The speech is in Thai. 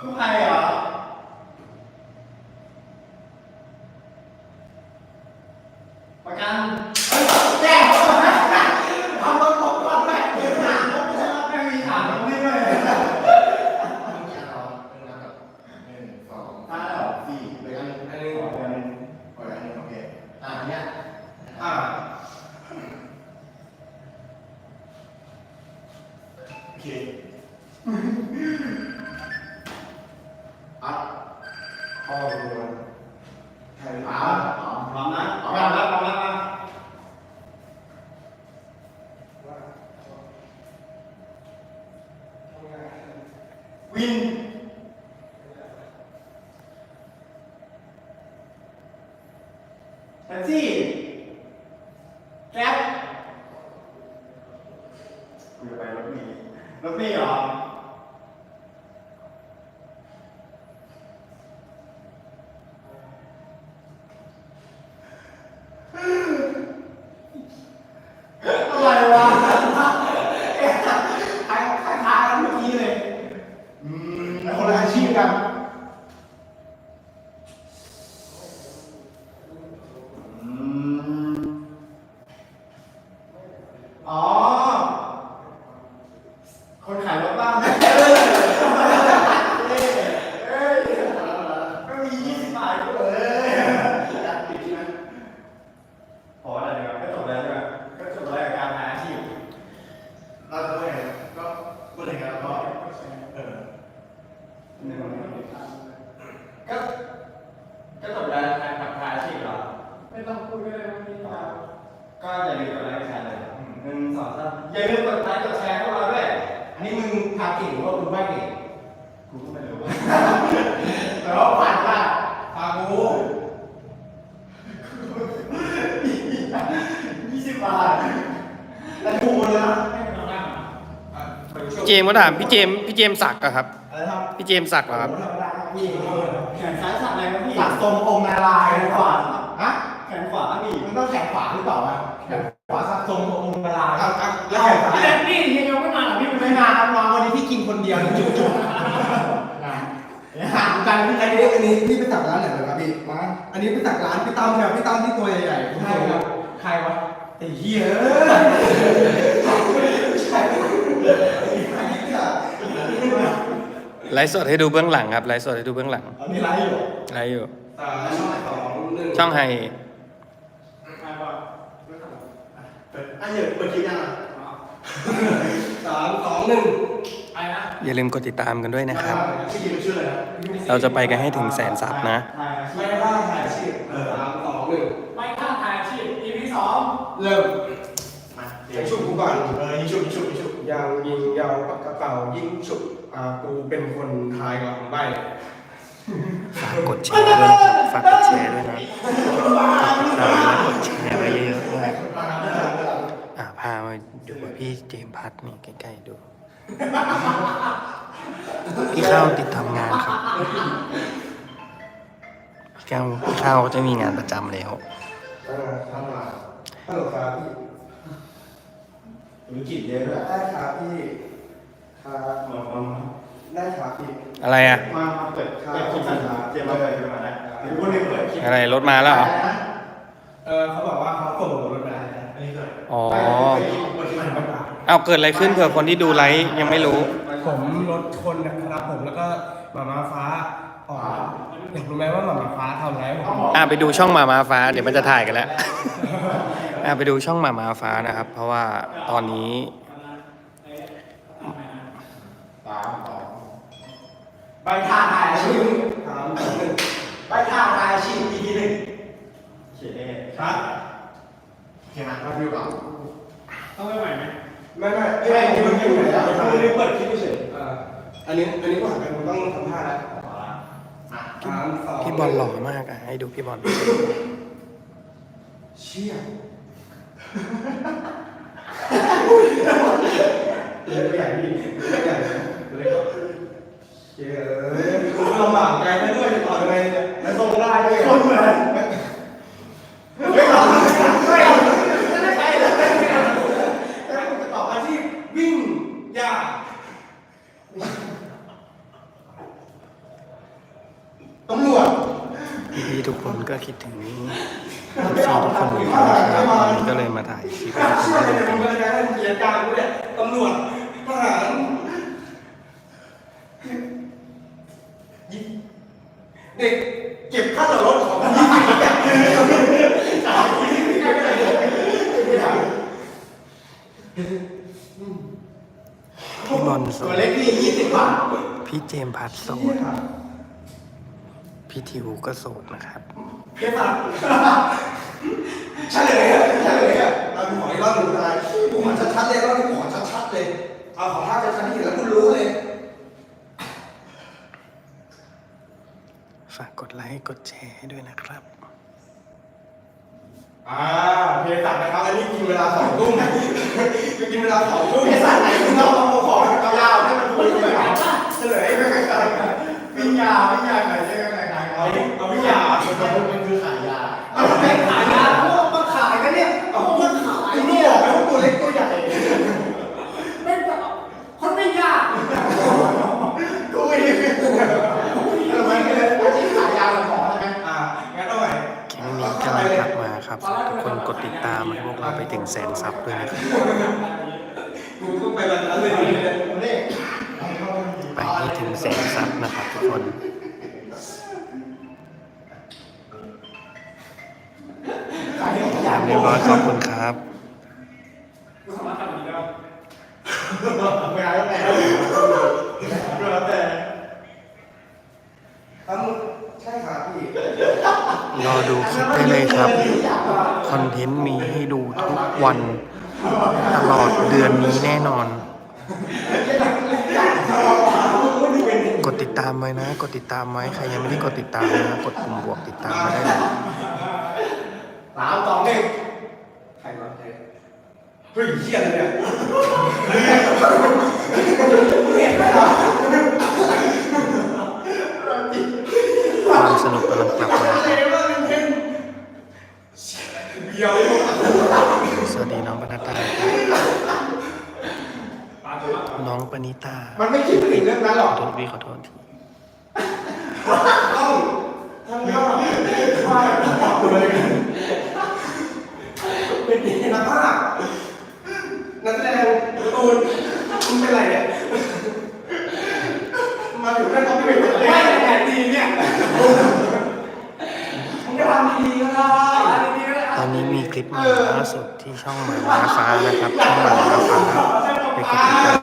กู้ภัยเหรอประกันเฮ้ยแจ้งเขาก่อนนะทำรถตกก่อนแม่เดี๋ยวถามเขาไม่ใช่ว่าแม่มีถามตรงนี้ด้วยเมื่อกี้เราเรื่องนั้นกับหนึ่งสองห้าเรอสี่เหลืออันหนึงอันหนึนึ่งงขขอออันหนึ่งงขออันหนึงโอเคอ่าเนี้ยอ่าโอเค อัดข้อมูลใคร อ่า อ่า พร้อมนะพร้อมนะพร้อมนะมา วิน แท็กซี่ แก๊ปกูจะไปรถเมล์รถเมล์เหรอ อะไรวะคล้ายคล้ายคล้ายกันเมื่อกี้เลย อืม คนละอาชีพกัน อืมอ๋อ คนขายรถบ้างเอ้ยเอ้ยก็มียี่สิบบาทก็เอ้ย อัดปิดใช่ไหม พออะไรเนี่ยก็จบแล้วใช่ไหมก็จบแล้วกับการหาอาชีพ เราจะพูดยังไงก็พูดยังไงแล้วก็เออ หนึ่งก็ก็จบแล้วการหาอาชีพเหรอ ไม่ต้องพูดก็ได้ว่ามีตาม ก็อย่าลืมกดไลค์กดแชร์เลยหนึ่งสองสามอย่า ลืมกดไลค์กดแชร์พวกเราด้วย อันนี้มึงพาเก่งหรือว่ามึงไม่เก่งกูก็ไม่รู้แต่ว่าผ่านว่าพากูยี่สิบบาทแต่กูเลยนะให้มันนั่งพี่เจมส์ก็ถามพี่เจมส์พี่เจมส์ศักดิ์อะครับ อะไรครับพี่เจมส์ศักดิ์เหรอครับธรรมดาครับพี่แขนซ้ายสักอะไรวะพี่ตัดทรงองค์นารายณ์ขวาฮะแขนขวาพี่มันต้องแขนขวาหรือเปล่าวะแขนขวาสัก ดียวจุกจุกห่างกันพี่อันนี้อันนี้พี่ไปตักร้านไหนเหรอครับพี่มาอันนี้ไปตักร้านพี่ตั้มเนี่ยพี่ตั้มที่ตัวใหญ่ๆใช่ครับใครวะไอ้เหี้ยไลฟ์สดให้ดูเบื้องหลังครับไลฟ์สดให้ดูเบื้องหลังอันนี้ไลฟ์อยู่ไลฟ์อยู่สามช่องสองหนึ่งช่องไฮมาบอกเปิดอะเดี๋ยวเปิดคลิปยังอะสามสองหนึ่งไปนะ อย่าลืมกดติดตามกันด้วยนะครับชื่อจริงชื่ออะไรนะเราจะไปกันให้ถึงแสนซับนะ ไม่ได้ถ่ายชื่อเออสามสองหนึ่งไม่ค่าถ่ายอาชีพ EP สองเริ่มมาเดี๋เดี๋ยยววชุบกูก่อนเออยิงชุบยิงชุบยิงชุบยาวยิงยาวปากกระเป๋ายิงฉุบอ่ากูเป็นคนทายก่อนใบฝากกดแชร์ด้วยนะครับฝากกดแชร์ด้วยนะเราและกดแชร์ไปเยอะๆด้วยอ่าพามาดูว่าพี่เจมส์พัทนี่ใกล้ๆดู พี่ข้าวติดทำงานครับ พี่ข้าวพี่ข้าวจะมีงานประจำแล้ว เออทำมาฮัลโหลครับพี่ธุรกิจเยอะด้วยได้ครับพี่ครับมามามาได้ครับพี่อะไรอะ มามาเปิดเปิดคลิปกันเจมส์มาเปิดคลิปมาได้เดี๋ยวพูดเรื่องเปิดคลิปอะไรรถมาแล้วเหรอ เออเขาบอกว่าเขาส่งรถมาได้นะอันนี้คืออ๋อเปิดคลิปเปิดคลิปมัน เป็นแบบเอาเกิดอะไรขึ้นเผื่อคนที่ดูไลฟ์ยังไม่รู้ ผมรถชนนะครับผมแล้วก็หมามาฟ้าออกอยากรู้ไหมว่าหมามาฟ้าทำอะไรให้ผมอ่าไปดูช่องหมามาฟ้า เดี๋ยวมันจะถ่ายกันแล้ว อ่าไปดูช่องหมามาฟ้านะครับ เพราะว่าตอนนี้สามสองใบท่าถ่ายอาชีพถามสองหนึ่งใบท่าถ่ายอาชีพ EP หนึ่งเขียนเองครับโอเคนะมาดูก่อนต้องไปใหม่ไหม ไม่ไม่ไม่ไม่ที่มันอยู่ไหนแล้วพูดเรื่องเปิดคลิปเฉยเอ่ออันนี้อันนี้ก็หันไปผมต้องทำท่าแล้วอะสามสองพี่บอลหล่อมากอะให้ดูพี่บอลเชี่ยเล่นไม่ใหญ่พี่เล่นใหญ่เลยเชี่ยเอ้ยกูลำบากใจให้ด้วยจะต่อยังไงเนี่ยแล้วทรงได้ด้วย คนเหมือน ไม่เอาไม่เอาไม่ใช่เลยแล้วผมจะตอบอาชีพวิ่งยาก พี่ๆทุก คิดถึงทุกคนเหมือนกันนะครับวันนี้ก็เลยมาถ่ายคลิปให้ทุกคนได้ดูกันก็จะให้เกียรติการกูเนี่ยตำรวจทหารเด็กเก็บค่าจอรถของพี่บอลโสตัวดเล็กนี่ยี่สิบบาทพี่เจมส์พัดโสด พี่ทิวก็โสดนะครับเพชรสัตว์เฉลยอะเฉลยอะเราขออีกรอบหนึ่งได้กูขอชัดๆเลยรอบนี้กูขอชัดๆเลย เอาขอภาพชัดๆที่เห็นแล้วคุณรู้เลย ฝากกดไลค์กดแชร์ให้ด้วยนะครับ อ่า เพศสัตว์นะครับ อันนี้กินเวลาสองทุ่มคือกินเวลาสองทุ่มไอ้สัตว์ไหนมึงเอาเอาของยาวๆให้มันพูดไปก่อนเฉลยไม่ไม่ใช่วิญญาวิญญาไหนเรียกอะไรไหนเอาเอาวิยามันคือขายยาเอาไปขายยาพวกมาขายกันเนี่ยเอาพวกมาขายเนี่ยบอกแล้วตัวเล็กตัวใหญ่เป็นแบบคนไม่ยากกูเองทำไมไม่ยอาชีพขายยาเป็นหมอใช่ไหมอ่างั้นเอาใหม่คลิปนี้กำลังกลับมาครับทุกคนกดติดตามให้พวกเราไปถึงแสนซับด้วยนะครับกูต้องไปแบบนั้นเลยดินี่ไปให้ถึงแสนซับนะครับทุกคน เรียบร้อยขอบคุณครับกูสามารถทำอย่างนี้ได้เวลาแล้วแต่ก็แล้วแต่ทำใช่ครับพี่รอดูคลิปได้เลยครับ คอนเทนต์มีให้ดูทุกวันตลอดเดือนนี้แน่นอน กดติดตามไว้นะ กดติดตามไว้ใครยังไม่ได้กดติดตามนะ กดปุ่มบวกติดตามไว้ได้เลย สามสองหนึ่งใครวะเฮ้ยเฮียเลยเนี่ยความสนุกกำลังกลับมาครเบียวสวัสดีน้องปนัดดาครับปาตัวละน้องปณิตา มันไม่คิดถึงเรื่องนั้นหรขอกโทษพี่ขอโทษทีต้องทำยอดมาจับตัวเลย นนักภาคนักแสดงการ์ตูนมึงเป็นไรเนี่ย มาถึงขั้นต้องเป็นอะไรไม่แต่ดีเนี่ยมึงจะทำดีๆก็ได้ตอนนี้มีคลิปใหม่ล่าสุดที่ช่องหมาม้าฟ้านะครับช่องหมาม้าฟ้าไปกดติดต